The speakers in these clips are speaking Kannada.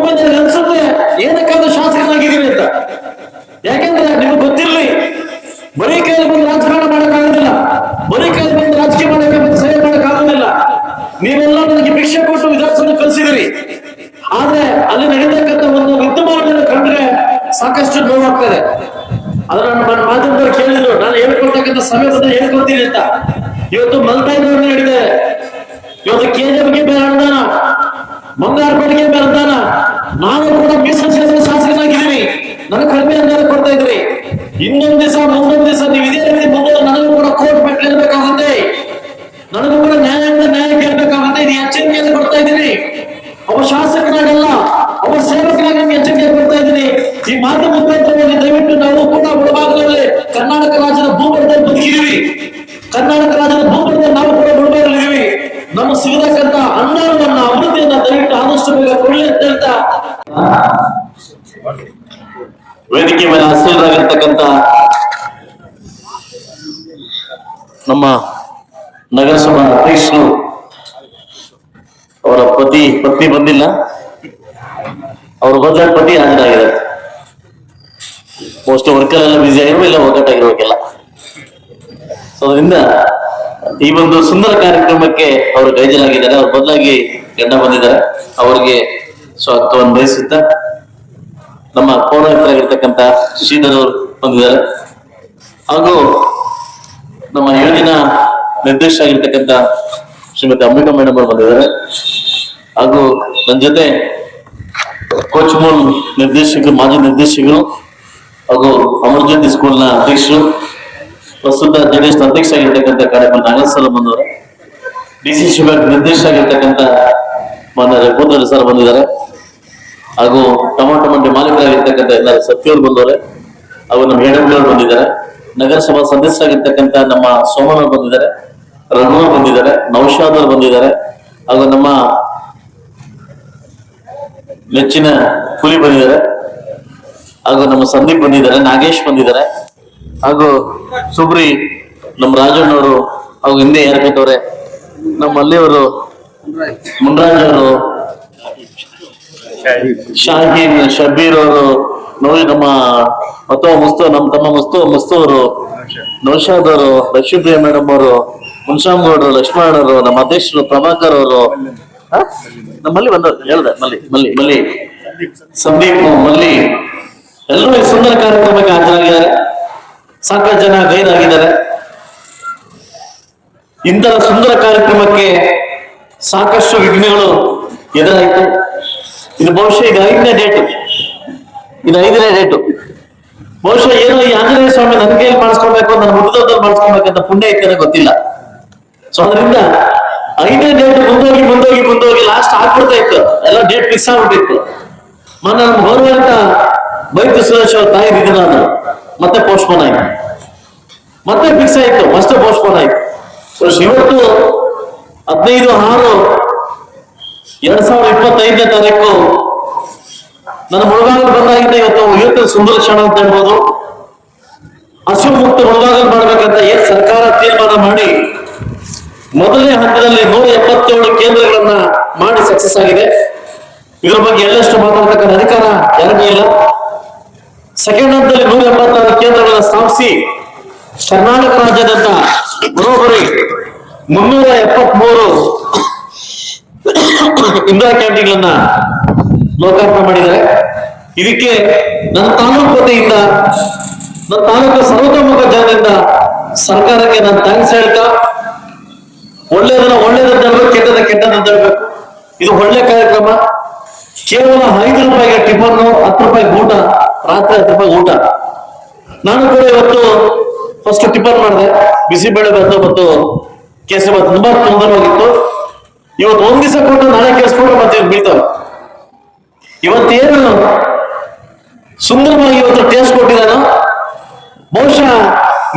ಇನ್ನೊಬ್ಬ ನನಗೆ ಅನ್ಸುತ್ತೆ ಏನಕ್ಕಾದ್ರೂ ಶಾಸಕನಾಗಿದ್ದೀನಿ ಅಂತ? ಯಾಕೆಂದ್ರೆ ನಿಮ್ಗೆ ಗೊತ್ತಿರಲಿ, ಬರೀ ಕೈಯಲ್ಲಿ ಬಂದು ರಾಜಕಾರಣ ಮಾಡಕ್ಕಾಗೋದಿಲ್ಲ. ಬರೀ ಕೈಯಲ್ಲಿ ಬಂದು ರಾಜಕೀಯ ಮಾಡಕ್ಕೆ ಬಂದು ಸೇವೆ ಮಾಡಕ್ಕಾಗೋದಿಲ್ಲ. ನೀವೆಲ್ಲ ನನಗೆ ಭಿಕ್ಷೆ ಕೊಟ್ಟು ವಿಧಾನಸಭೆ ಕಲಿಸಿದಿರಿ ಆದ್ರೆ ಅಲ್ಲಿ ನಡೀತಕ್ಕಂಥ ಒಂದು ವಿದ್ಯಮಾನವನ್ನು ಕಂಡ್ರೆ ಸಾಕಷ್ಟು ನೋವಾಗ್ತದೆ ಅದನ್ನ ನನ್ನ ಮಾಧ್ಯಮದವ್ರು ಕೇಳಿದ್ರು. ನಾನು ಹೇಳ್ಕೊಳ್ತಕ್ಕಂಥ ಸಮಯ ಬಂದ್ರೆ ಹೇಳ್ಕೊಳ್ತೀನಿ ಅಂತ. ಇವತ್ತು ಮಲ್ತಾ ಇದ್ದವ್ರು ಹೇಳಿದೆ ಇವತ್ತು ಕೆಜಿಎಫ್ಗೆ ಬೇರೆ ಅನುದಾನ ಬಂಗಾರಪೇಟೆಗೆ ಬೇರೆ ಅನುದಾನ ನಾನು ಕೂಡ ಮೀಸಲು ಕ್ಷೇತ್ರದ ಶಾಸಕನಾಗಿದ್ದೀನಿ. ನನಗೆ ಕಡಿಮೆ ಅನುದಾನ ಕೊಡ್ತಾ ಇದ್ರಿ ಇನ್ನೊಂದ್ ದಿವಸ, ಮುಂದೊಂದ್ ದಿವಸ ನೀವು ಇದೇ ರೀತಿ ಮುಂದೆ ನನಗೂ ಕೂಡ ಕೋರ್ಟ್ ಮೆಟ್ಲಿರ್ಬೇಕಾಗುತ್ತೆ ನನಗೂ ಕೂಡ ನ್ಯಾಯಾಂಗ ನ್ಯಾಯ ಕೇಳಬೇಕಾಗುತ್ತೆ ಇದು ಎಚ್ಚರಿಕೆಯನ್ನು ಕೊಡ್ತಾ ಇದ್ದೀನಿ. ಒಬ್ಬ ಶಾಸಕನಾಗಲ್ಲ ಒಬ್ಬ ಸೇವಕನಾಗಿ ನಿಮ್ಗೆ ಎಚ್ಚರಿಕೆ ಕೊಡ್ತಾ ಇದ್ದೀನಿ. ಈ ಮಾತು ಮುಖಾಂತರವಾಗಿ ದಯವಿಟ್ಟು ನಾವು ಕೂಡ ಬುಡಭಾಗದಲ್ಲಿ ಕರ್ನಾಟಕ ರಾಜ್ಯದ ಭೂಪಟದಲ್ಲಿ ಬದುಕಿದೀವಿ ಕರ್ನಾಟಕ ರಾಜ್ಯದ ಭೂಪಟದಲ್ಲಿ ನಾವು ಕೂಡ ಬುಡಭಾಗದಲ್ಲಿದ್ದೀವಿ ನಮ್ಮ ಸಿಗತಕ್ಕಂತ ಅನ್ನಾರವನ್ನ ಅಭಿವೃದ್ಧಿಯನ್ನ ದಯವಿಟ್ಟು ಆದಷ್ಟು ಬೇಗ ಕೊಡಲಿ ಅಂತ ಹೇಳ್ತಾ ವೇದಿಕೆ ಮೇಲೆ ಹಸಿರಾಗಿರ್ತಕ್ಕಂಥ ನಮ್ಮ ನಗರಸಭಾ ಅಧ್ಯಕ್ಷರು ಅವರ ಪತಿ, ಪತ್ನಿ ಬಂದಿಲ್ಲ. ಅವ್ರ ಬದಲ ಪತಿ ಹಾಜರಾಗಿದ್ದಾರೆ. ಮೋಸ್ಟ್ ವರ್ಕರ್ ಎಲ್ಲ ಬಿಸಿ ಆಗಿರೋ ಇಲ್ಲ ಒಗ್ಗಟ್ಟಾಗಿರ್ಬೇಕೆಲ್ಲ ಸೊ ಅದರಿಂದ ಈ ಒಂದು ಸುಂದರ ಕಾರ್ಯಕ್ರಮಕ್ಕೆ ಅವರು ಗೈಜಲಾಗಿದ್ದಾರೆ. ಅವ್ರ ಬದಲಾಗಿ ಗಂಡ ಬಂದಿದ್ದಾರೆ. ಅವರಿಗೆ ಸ್ವಾಗತವನ್ನು ಬಯಸುತ್ತಾ ನಮ್ಮ ಪೌರಾಯುಕ್ತರಾಗಿರ್ತಕ್ಕಂಥ ಶ್ರೀಧರ್ ಅವರು ಬಂದಿದ್ದಾರೆ. ಹಾಗೂ ನಮ್ಮ ಯೋಜನಾ ನಿರ್ದೇಶಕರಾಗಿರ್ತಕ್ಕಂಥ ಶ್ರೀಮತಿ ಅಂಬಿಕಾ ಮೇಡಮ್ ಅವರು ಬಂದಿದ್ದಾರೆ. ಹಾಗೂ ನನ್ನ ಜೊತೆ ಕೋಚ್ಮೂಲ್ ನಿರ್ದೇಶಕರು, ಮಾಜಿ ನಿರ್ದೇಶಕರು ಹಾಗೂ ಅಮರ್ಜೆನ್ಸಿ ಸ್ಕೂಲ್ನ ಅಧ್ಯಕ್ಷರು, ಪ್ರಸ್ತುತ ಜೆಡಿಎಸ್ ಅಧ್ಯಕ್ಷ ಆಗಿರ್ತಕ್ಕಂಥ ಕಾರ್ಯಕ್ರಮ ನಾಗೇಶ್ವರ ಬಂದವರು ಡಿ ಸಿ ಶಿವರ್ ನಿರ್ದೇಶಕ ಆಗಿರ್ತಕ್ಕಂಥ ಮಾನ್ಯ ರಘುವಂದ್ರ ಸರ್ ಬಂದಿದ್ದಾರೆ. ಹಾಗೂ ಟೊಮಾಟೊ ಮಂಡಿ ಮಾಲೀಕರಾಗಿರ್ತಕ್ಕಂಥ ಎಲ್ಲ ಸತ್ಯವರು ಬಂದವರೆ ಹಾಗೂ ನಮ್ಮ ಹೆಡಂಗಳು ಬಂದಿದ್ದಾರೆ. ನಗರಸಭಾ ಸದಸ್ಯರಾಗಿರ್ತಕ್ಕಂಥ ನಮ್ಮ ಸೋಮಣ್ಣ ಬಂದಿದ್ದಾರೆ ರಘುವರ್ ಬಂದಿದ್ದಾರೆ, ನೌಶಾದ್ ಬಂದಿದ್ದಾರೆ ಹಾಗೂ ನಮ್ಮ ನೆಚ್ಚಿನ ಕುಲಿ ಬಂದಿದ್ದಾರೆ. ಹಾಗೂ ನಮ್ಮ ಸಂದೀಪ್ ಬಂದಿದ್ದಾರೆ, ನಾಗೇಶ್ ಬಂದಿದ್ದಾರೆ. ಹಾಗೂ ಸುಬ್ರಿ ನಮ್ಮ ರಾಜಣ್ಣವರು ಹಾಗೂ ಹಿಂದೆ ಯಾರಕತ್ತವ್ರೆ ನಮ್ಮ ಅಲ್ಲಿಯವರು, ಮುನ್ರಾಜ್ ಅವರು. ಶಾಹೀನ್ ಶಬೀರ್ ಅವರು ನೋಡಿ ನಮ್ಮ ಅಥವಾ ಮುಸ್ತು ನಮ್ಮ ತಮ್ಮ ಮುಸ್ತು ಅವರು, ನೌಶಾದ್ ಅವರು, ಲಕ್ಷ್ಮೀಪ್ರಿಯ ಮೇಡಮ್ ಅವರು ಮುನ್ಶಾಮ್ ಗೌಡರು ಲಕ್ಷ್ಮಣ ಅವರು, ನಮ್ಮ ಅಧ್ಯಕ್ಷರು ಪ್ರಭಾಕರ್ ಅವರು. ನಮ್ಮಲ್ಲಿ ಬಂದವರು ಹೇಳ್ದೆ, ಮಲ್ಲಿ ಮಲ್ಲಿ ಮಲ್ಲಿ. ಸಂದೀಪ್, ಮಲ್ಲಿ. ಎಲ್ಲರೂ ಈ ಸುಂದರ ಕಾರ್ಯಕ್ರಮಕ್ಕೆ ಹಾಜರಾಗಿದ್ದಾರೆ. ಸಾಕಷ್ಟು ಜನ ಗೈರಾಗಿದ್ದಾರೆ. ಇಂತಹ ಸುಂದರ ಕಾರ್ಯಕ್ರಮಕ್ಕೆ ಸಾಕಷ್ಟು ವಿಘ್ನಗಳು ಎದುರಾಯಿತು. ಇದು ಬಹುಶಃ ಇದು ಐದನೇ ಡೇಟು ಇದು ಐದನೇ ಡೇಟು ಬಹುಶಃ ಏನೋ ಈ ಆಂಜನೇಯ ಸ್ವಾಮಿ ನನ್ನ ಕೈಯಲ್ಲಿ ಮಾಡಿಸ್ಕೊಬೇಕು ನನ್ನ ಮುದ್ದದಲ್ಲಿ ಮಾಡಿಸ್ಕೊಳ್ಬೇಕಂತ ಪುಣ್ಯ ಇತ್ತೇನೋ ಗೊತ್ತಿಲ್ಲ. ಸೊ ಅದರಿಂದ ಐದನೇ ಡೇಟ್ ಮುಂದೋಗಿ ಮುಂದೋಗಿ ಮುಂದೋಗಿ ಲಾಸ್ಟ್ ಆಗ್ಬಿಡ್ತಾ ಇತ್ತು. ಎಲ್ಲ ಡೇಟ್ ಫಿಕ್ಸ್ ಆಗ್ಬಿಟ್ಟಿತ್ತು. ಮನ ನಮ್ಮ ಗೌರವಂತ ಬೈತು ಸುರೇಶ್ ಅವ್ರ ತಾಯಿ ಆದ್ರು ಮತ್ತೆ ಪೋಸ್ಟ್ಪೋನ್ ಆಯ್ತು. ಮತ್ತೆ ಫಿಕ್ಸ್ ಆಯ್ತು. ಮತ್ತೆ ಪೋಸ್ಟ್ಪೋನ್ ಆಯ್ತು. ಇವತ್ತು ಹದಿನೈದು, ಆರು ಎರಡ್ ಸಾವಿರದ ಇಪ್ಪತ್ತೈದನೇ ತಾರೀಕು ನನ್ನ ಮುಳುಗಾಗಲು ಬಂದಾಗಿದ್ದ ಇವತ್ತು ಇವತ್ತು ಸುಂದರ ಕ್ಷಣ ಅಂತ ಹೇಳ್ಬೋದು. ಹಸಿವು ಮುಕ್ತ ಮುಳುಗಾಗಲು ಮಾಡ್ಬೇಕಂತ ಏನ್ ಸರ್ಕಾರ ತೀರ್ಮಾನ ಮಾಡಿ ಮೊದಲನೇ ಹಂತದಲ್ಲಿ ನೂರ ಎಪ್ಪತ್ತೇಳು ಕೇಂದ್ರಗಳನ್ನ ಮಾಡಿ ಸಕ್ಸಸ್ ಆಗಿದೆ. ಇದರ ಬಗ್ಗೆ ಎಲ್ಲಷ್ಟು ಮಾತಾಡ್ತಕ್ಕಂಥ ಅಧಿಕಾರ ಯಾರಿಗೂ ಇಲ್ಲ ಸೆಕೆಂಡ್ ಹಂತದಲ್ಲಿ ನೂರ ಎಂಬತ್ತಾರು ಕೇಂದ್ರಗಳನ್ನ ಸ್ಥಾಪಿಸಿ ಕರ್ನಾಟಕ ರಾಜ್ಯದಂತ ಬರೋಬ್ಬರಿ ಮುನ್ನೂರ ಎಪ್ಪತ್ಮೂರು ಇಂದಿರಾ ಕ್ಯಾಂಟೀನ್ಗಳನ್ನ ಲೋಕಾರ್ಪಣೆ ಮಾಡಿದ್ದಾರೆ. ಇದಕ್ಕೆ ನನ್ನ ತಾಲೂಕು ವತಿಯಿಂದ, ನನ್ನ ತಾಲೂಕು ಸರ್ವತೋಮುಖ ಜನರಿಂದ ಸರ್ಕಾರಕ್ಕೆ ನಾನು ಥ್ಯಾಂಕ್ಸ್ ಹೇಳ್ತಾ, ಒಳ್ಳೇದನ್ನ ಒಳ್ಳೇದಂತ ಹೇಳ್ಬೇಕು ಕೆಟ್ಟದ ಕೆಟ್ಟದಂತ ಹೇಳ್ಬೇಕು. ಇದು ಒಳ್ಳೆ ಕಾರ್ಯಕ್ರಮ. ಕೇವಲ ಐದು ರೂಪಾಯಿಗೆ ಟಿಫನ್ ಹತ್ತು ರೂಪಾಯಿ ಊಟ, ರಾತ್ರಿ ಹತ್ತು ರೂಪಾಯಿ ಊಟ. ನಾನು ಕೂಡ ಇವತ್ತು ಫಸ್ಟ್ ಟಿಫನ್ ಮಾಡಿದೆ. ಬಿಸಿಬೇಳೆ ಬಂದು ಮತ್ತು ಕೇಸರಿ ಬಂದು ತುಂಬಾ ಸುಂದರವಾಗಿತ್ತು. ಇವತ್ತು ಒಂದ್ ದಿವಸ ಕೊಟ್ಟು ನಾಳೆ ಕೇಳಿಸ್ಕೊಂಡು ಮತ್ತೆ ಬೀಳ್ತಾವೆ ಇವತ್ತೇನು ಸುಂದರವಾಗಿ ಇವತ್ತು ಟೇಸ್ಟ್ ಕೊಟ್ಟಿದ್ದಾನೋ, ಬಹುಶಃ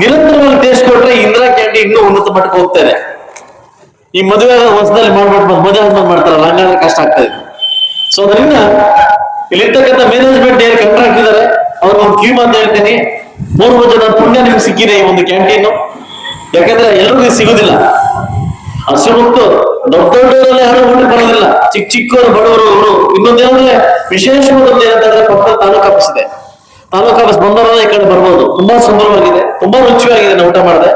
ನಿರಂತರವಾಗಿ ಟೇಸ್ಟ್ ಕೊಟ್ರೆ ಇಂದಿರಾ ಕ್ಯಾಂಟೀನ್ ಇನ್ನೂ ಉನ್ನತ ಮಟ್ಟಕ್ಕೆ ಹೋಗ್ತಾರೆ ಈ ಮದುವೆ ಹೊಸದಲ್ಲಿ ಮಾಡ್ಬಿಟ್ಟು ಮದುವೆ ಆದ್ಮೇಲೆ ಮಾಡ್ತಾರೆ ಹಂಗಾದ್ರೆ ಕಷ್ಟ ಆಗ್ತದೆ. ಸೊ ಅದರಿಂದ ಇಲ್ಲಿರ್ತಕ್ಕಂಥ ಮ್ಯಾನೇಜ್ಮೆಂಟ್ ಏನು ಕಂಟ್ರಾಕ್ಟ್ ಇದ್ದಾರೆ ಅವ್ರ ಒಂದು ಕ್ಯೂ ಅಂತ ಹೇಳ್ತೀನಿ. ಮೂರು ಜನ ಪುಣ್ಯ ನಿಮ್ಗೆ ಸಿಕ್ಕಿದೆ ಈ ಒಂದು ಕ್ಯಾಂಟೀನು ಯಾಕಂದ್ರೆ ಎಲ್ಲರಿಗೂ ಸಿಗುದಿಲ್ಲ. ಹಸು ಮುಕ್ತು ದೊಡ್ಡ ದೊಡ್ಡದಲ್ಲಿ ಹಣ ಊಟ ಬರೋದಿಲ್ಲ. ಚಿಕ್ಕ ಚಿಕ್ಕವರು ಬಡವರು, ಅವರು ಇನ್ನೊಂದೇನಂದ್ರೆ ವಿಶೇಷವಾದ ಏನಂತಂದ್ರೆ ಪಕ್ಕ ತಾಲೂಕು ಇದೆ. ತಾಲೂಕು ಆಫೀಸ್ ಬಂದವರೆಲ್ಲ ಈ ಕಡೆ ಬರ್ಬೋದು. ತುಂಬಾ ಸುಂದರವಾಗಿದೆ. ತುಂಬಾ ರುಚಿಯಾಗಿದೆ ನಾವು ಊಟ ಮಾಡಿದೆ.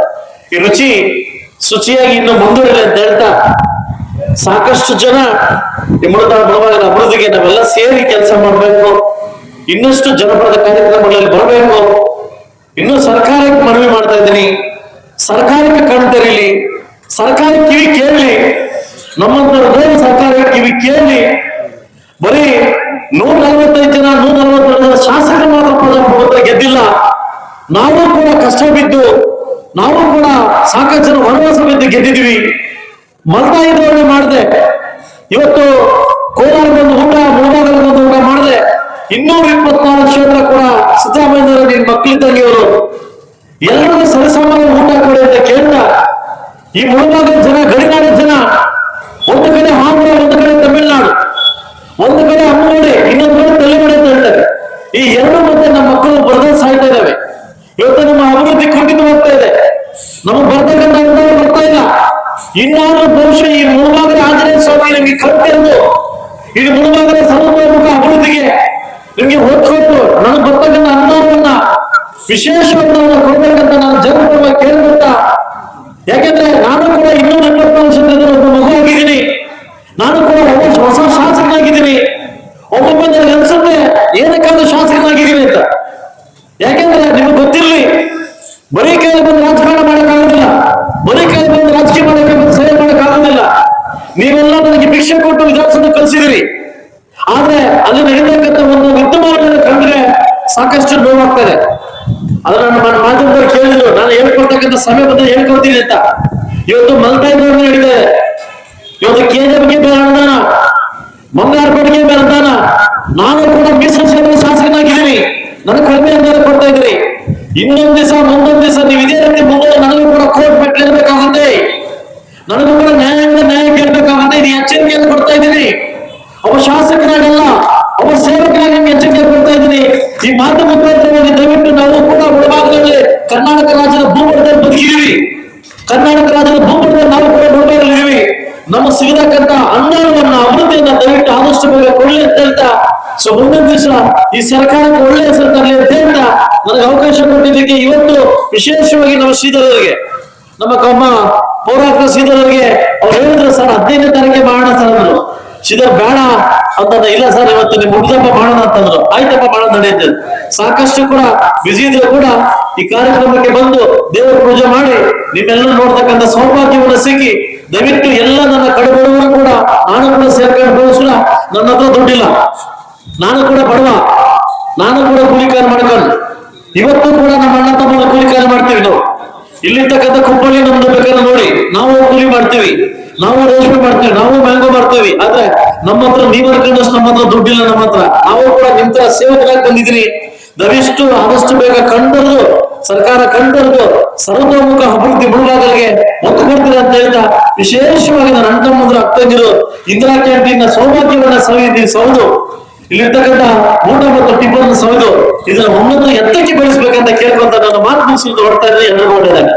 ಈ ರುಚಿ ಶುಚಿಯಾಗಿ ಇನ್ನು ಮುಂದುವರಿಲಿ ಅಂತ ಹೇಳ್ತಾ ಸಾಕಷ್ಟು ಜನ ಈ ಮುಳುಗ ಬಡವಾಗಿನ ಅಭಿವೃದ್ಧಿಗೆ ನಾವೆಲ್ಲ ಸೇರಿ ಕೆಲಸ ಮಾಡಬೇಕು. ಇನ್ನಷ್ಟು ಜನಪದ ಕಾರ್ಯಕ್ರಮಗಳಲ್ಲಿ ಬರಬೇಕು. ಇನ್ನು ಸರ್ಕಾರಕ್ಕೆ ಮನವಿ ಮಾಡ್ತಾ ಇದ್ದೀನಿ. ಸರ್ಕಾರಕ್ಕೆ ಕಣ್ತರಿಲಿ ತೆರೀಲಿ. ಸರ್ಕಾರ ಕಿವಿ ಕೇಳಲಿ ನಮ್ಮಂತರದವರು ಸರ್ಕಾರ ಕಿವಿ ಕೇಳಲಿ ಬರೀ ನೂರ ನಲವತ್ತೈದು ಜನ ನೂರ ನಲವತ್ತೆರಡು ಜನ ಶಾಸಕರು ಮಾತ್ರ ಪ್ರಜಾಪ್ರಭುತ್ವ ಗೆದ್ದಿಲ್ಲ. ನಾವು ಕೂಡ ಕಷ್ಟ ಬಿದ್ದು, ನಾವು ಕೂಡ ಸಾಕಷ್ಟು ಜನ ವನವಾಸ ಬಿದ್ದು ಗೆದ್ದಿದ್ವಿ ಮಲ್ತಾ ಇದ್ದವರೇ ಮಾಡಿದೆ. ಇವತ್ತು ಕೋಲಾರ ಬಂದು ಊಟ ಮುಳಬಾಗಲು ಬಂದು ಊಟ ಮಾಡಿದೆ. ಇನ್ನೂರ ಇಪ್ಪತ್ನಾಲ್ಕು ಕ್ಷೇತ್ರ ಕೂಡ ಸಿದ್ದರಾಮಯ್ಯ ಮಕ್ಕಳಿದ್ದಂಗೆ ಇವರು. ಎಲ್ಲರಿಗೂ ಸರಿಸಮಾನ ಊಟ ಕೊಡಿ ಅಂತ ಕೇಳ್ತಾ ಈ ಮುಳಬಾಗಲ ಜನ ಗಡಿನಾಡ ಜನ, ಒಂದು ಕಡೆ ಆಂಧ್ರ ಒಂದು ಕಡೆ ತಮಿಳುನಾಡು, ಒಂದು ಕಡೆ ಅಮ್ಮಗಡೆ ಇನ್ನೊಂದು ಕಡೆ ತಲೆಮಡೆ ಅಂತ ಹೇಳ್ತಾರೆ. ಈ ಎರಡು ಮತ್ತೆ ನಮ್ಮ ಮಕ್ಕಳು ಬರದೇ ಸಾಯ್ತಾ ಇದಾವೆ ಇವತ್ತು ನಮ್ಮ ಅಭಿವೃದ್ಧಿ ಕುಂಠಿತವಾಗ್ತಾ ಇದೆ. ನಮಗೆ ಬರ್ತಕ್ಕಂಥ ಬರ್ತಾ ಇಲ್ಲ. ಇನ್ನಾದ್ರೂ ಬಹುಶಃ ಈ ಮುಳುಬಾಗಲ ಆಂಜನೇಯ ಸ್ವಾಮಿ ನಿಮಗೆ ಕರ್ತೆಂದು ಇದು ಮುಳುಬಾಗಲ ಸರ್ವೋಮುಖ ಅಭಿವೃದ್ಧಿಗೆ ನಿಮಗೆ ಹೊತ್ತು ನನಗೆ ಬರ್ತಕ್ಕಂಥ ಅನುದಾನವನ್ನ, ವಿಶೇಷ ಅನುದಾನ ಕೊಡ್ಬೇಕಂತ ನಾನು ಜನಪರವಾಗಿ ಕೇಳ್ಬಿಟ್ಟ ಯಾಕೆಂದ್ರೆ ನಾನು ಕೂಡ ಇನ್ನೂರ ಇಪ್ಪತ್ನಾಲ್ಕು ವರ್ಷದಿಂದ ಒಬ್ಬ ಮಗು ಆಗಿದ್ದೀನಿ ನಾನು ಕೂಡ ಒಬ್ಬ ಹೊಸ ಶಾಸಕನಾಗಿದ್ದೀನಿ ಒಬ್ಬೊಬ್ಬ ನನಗೆ ಅನ್ಸುತ್ತೆ ಏನಕ್ಕಾದ್ರೂ ಶಾಸಕನಾಗಿದ್ದೀನಿ ಅಂತ ಯಾಕೆಂದ್ರೆ ನಿಮ್ಗೆ ಗೊತ್ತಿರ್ಲಿ ಬರೀ ಕೈಯಲ್ಲಿ ಬಂದು ರಾಜಕಾರಣ ಮಾಡಕ್ಕಾಗೋದಿಲ್ಲ ಬರೀ ಕೈಯಲ್ಲಿ ಬಂದು ರಾಜಕೀಯ ಮಾಡಕ್ಕೆ ಬಂದು ಸೇವೆ ಮಾಡಕ್ಕಾಗೋದಿಲ್ಲ ನೀವೆಲ್ಲ ನನಗೆ ಭಿಕ್ಷೆ ಕೊಟ್ಟು ವಿಧಾನಸಭೆ ಕಳಿಸಿದಿರಿ ಆದ್ರೆ ಹೇಳ್ತಕ್ಕಂಥ ಒಂದು ವರ್ತಮಾನ ಕಂಡ್ರೆ ಸಾಕಷ್ಟು ನೋವಾಗ್ತದೆ ಅದನ್ನ ನನ್ನ ಮಾಧ್ಯಮದವ್ರು ಕೇಳಿದ್ರು, ನಾನು ಹೇಳ್ಕೊಡ್ತಕ್ಕಂಥ ಸಮಯ ಬಂದ್ರೆ ಹೇಳ್ಕೊಡ್ತೀನಿ ಅಂತ. ಇವತ್ತು ಮಲ್ತಾ ಇದ್ರು ನಡೀತದೆ ಇವತ್ತು ಕೆಜೆಪಿಗೆ ಬೇರೆ ಅನುದಾನ ಬಂಗಾರಪೇಟೆಗೆ ಬೇರೆ ಅನುದಾನ ನಾನು ಕೂಡ ಮೀಸಲು ಶಾಸಕನಾಗಿದ್ದೀನಿ. ನನಗೆ ಕಡಿಮೆ ಅನುದಾನ ಕೊಡ್ತಾ ಇದ್ರಿ ಇನ್ನೊಂದ್ ದಿವಸ ಮುಂದೊಂದ್ ದಿವಸ ನೀವು ಇದೇ ರೀತಿ ಮುಂದೆ ನನಗೂ ಕೂಡ ಕೋರ್ಟ್ ಮೆಟ್ಲು ಇರಬೇಕಾಗುತ್ತೆ ನನಗೂ ಕೂಡ ನ್ಯಾಯಾಂಗ ನ್ಯಾಯ ಕೇಳಬೇಕಾಗುತ್ತೆ ಇದು ಎಚ್ಚರಿಕೆಯನ್ನು ಕೊಡ್ತಾ ಇದ್ದೀನಿ ಒಬ್ಬ ಶಾಸಕನಾಗಲ್ಲ ಒಬ್ಬ ಸೇವಕನಾಗಿ ನಿಮ್ಗೆ ಎಚ್ಚರಿಕೆ ಕೊಡ್ತಾ ಇದ್ದೀನಿ ಮಾಧ್ಯಮ ಮುಖಾಂತರವಾಗಿ ದಯವಿಟ್ಟು ನಾವು ಕೂಡ ಒಳಭಾಗದಲ್ಲಿ ಕರ್ನಾಟಕ ರಾಜ್ಯದ ಭೂಪಟದಲ್ಲಿ ಬದುಕಿದೀವಿ ಕರ್ನಾಟಕ ರಾಜ್ಯದ ಭೂಪಟದಲ್ಲಿ ನಾವು ಕೂಡ ನೋಡಿದ್ದೀವಿ ನಮ್ಮ ಸಿಗತಕ್ಕಂತ ಅನ್ನವನ್ನ ಅಭಿವೃದ್ಧಿಯನ್ನ ದಯವಿಟ್ಟು ಆದಷ್ಟು ಬೇಗ ಕೊಡಲಿ ಅಂತ ಹೇಳ್ತಾ, ಸೊ ಮುಂದಿನ ದಿವಸ ಈ ಸರ್ಕಾರಕ್ಕೆ ಒಳ್ಳೆ ಹೆಸರು ತರಲಿ ಅಂತ ಹೇಳ್ತಾ ನನಗೆ ಅವಕಾಶ ಕೊಟ್ಟಿದ್ದಕ್ಕೆ ಇವತ್ತು ವಿಶೇಷವಾಗಿ ನಮ್ಮ ಶ್ರೀಧರರಿಗೆ, ನಮ್ಮ ಕಮ್ಮ ಪೌರಾತ್ಮ ಶ್ರೀಧರರಿಗೆ ಅವ್ರು ಹೇಳಿದ್ರು, ಸರ್, ಹದಿನೈದನೇ ತಾರೀಕೆ ಮಾಡೋಣ ಸರ್ ಅಂದ್ರು. ಶ್ರೀಧರ್, ಬೇಡ ಅಂತಂದ, ಇಲ್ಲ ಸರ್, ಇವತ್ತು ನಿಮ್ ಮುಗಿದಪ್ಪ ಮಾಡೋಣ ಅಂತಂದ್ರು. ಆಯ್ತಪ್ಪ, ಮಾಡೋಣ ನಡೆಯುತ್ತೆ. ಸಾಕಷ್ಟು ಕೂಡ ಬಿಸಿ ಇದ್ರು ಕೂಡ ಈ ಕಾರ್ಯಕ್ರಮಕ್ಕೆ ಬಂದು ದೇವರ ಪೂಜೆ ಮಾಡಿ ನಿಮ್ಮೆಲ್ಲ ನೋಡ್ತಕ್ಕಂಥ ಸೌಭಾಗ್ಯವನ್ನು ಸಿಕ್ಕಿ, ದಯವಿಟ್ಟು ಎಲ್ಲ ನನ್ನ ಕಡುಬಡವರು ಕೂಡ, ನಾನು ಕೂಡ ಸೇರ್ಕೊಂಡು ಕೂಡ ನನ್ನ ಹತ್ರ ದುಡ್ಡಿಲ್ಲ. ನಾನು ಕೂಡ ಬಡವ. ನಾನು ಕೂಡ ಕೂಲಿಕಾರ ಮಾಡ್ಕೊಂಡು. ಇವತ್ತು ಕೂಡ ನಮ್ಮ ಅಣ್ಣ ತಮ್ಮ ಕೂಲಿಕಾರ ಮಾಡ್ತೀವಿ ನಾವು. ಇಲ್ಲಿರ್ತಕ್ಕಂಥ ಕುಪ್ಪಳ್ಳಿ ನಮ್ದು ಬೇಕಾದ್ರೆ ನೋಡಿ, ನಾವು ಕೂಲಿ ಮಾಡ್ತೀವಿ. ನಾವು ರೇಷ್ಮೆ ಮಾಡ್ತೀವಿ, ನಾವು ಮ್ಯಾಂಗೋ ಮಾಡ್ತೀವಿ, ಆದ್ರೆ ನಮ್ಮ ಹತ್ರ ನೀವು ಅನ್ಕೊಂಡಷ್ಟು ನಮ್ಮ ಹತ್ರ ದುಡ್ಡಿಲ್ಲ, ನಮ್ಮ ಹತ್ರ. ನಾವು ಕೂಡ ನಿಮ್ ತರ ಸೇವಕರಾಗಿ ಬಂದಿದ್ರಿ ನಾವಿಷ್ಟು ಆದಷ್ಟು ಬೇಗ ಕಂಡರ್ದು, ಸರ್ಕಾರ ಕಂಡರ್ದು, ಸರ್ವತೋಮುಖ ಅಭಿವೃದ್ಧಿ ಮುಳುಗಾಗಲಿಗೆ ಒತ್ತು ಕೊಡ್ತೀರಾ ಅಂತ ಹೇಳ್ತಾ ವಿಶೇಷವಾಗಿ ನನ್ನ ಅಣ್ಣ ಅಕ್ಕಂದಿರು ಇಂದಿರಾ ಕ್ಯಾಂಟೀನ್ ಸೌಭಾಗ್ಯವನ್ನ ಸವಿದಿ ಸೌದು ಇಲ್ಲಿರ್ತಕ್ಕಂಥ ಊಟ ಮತ್ತು ಟಿಫನ್ ಸವಿದು. ಇದನ್ನ ಉನ್ನತ ಎತ್ತಕ್ಕೆ ಬೆಳೆಸ್ಬೇಕಂತ ಕೇಳ್ಕೊಂತ ನನ್ನ ಮಾತು ಮುಗಿಸಿದ್ದು ಹೊಡ್ತಾ ಇದ್ರೆ ಎಲ್ಲರಿಗೂ ಒಳ್ಳೆಯದಾಗ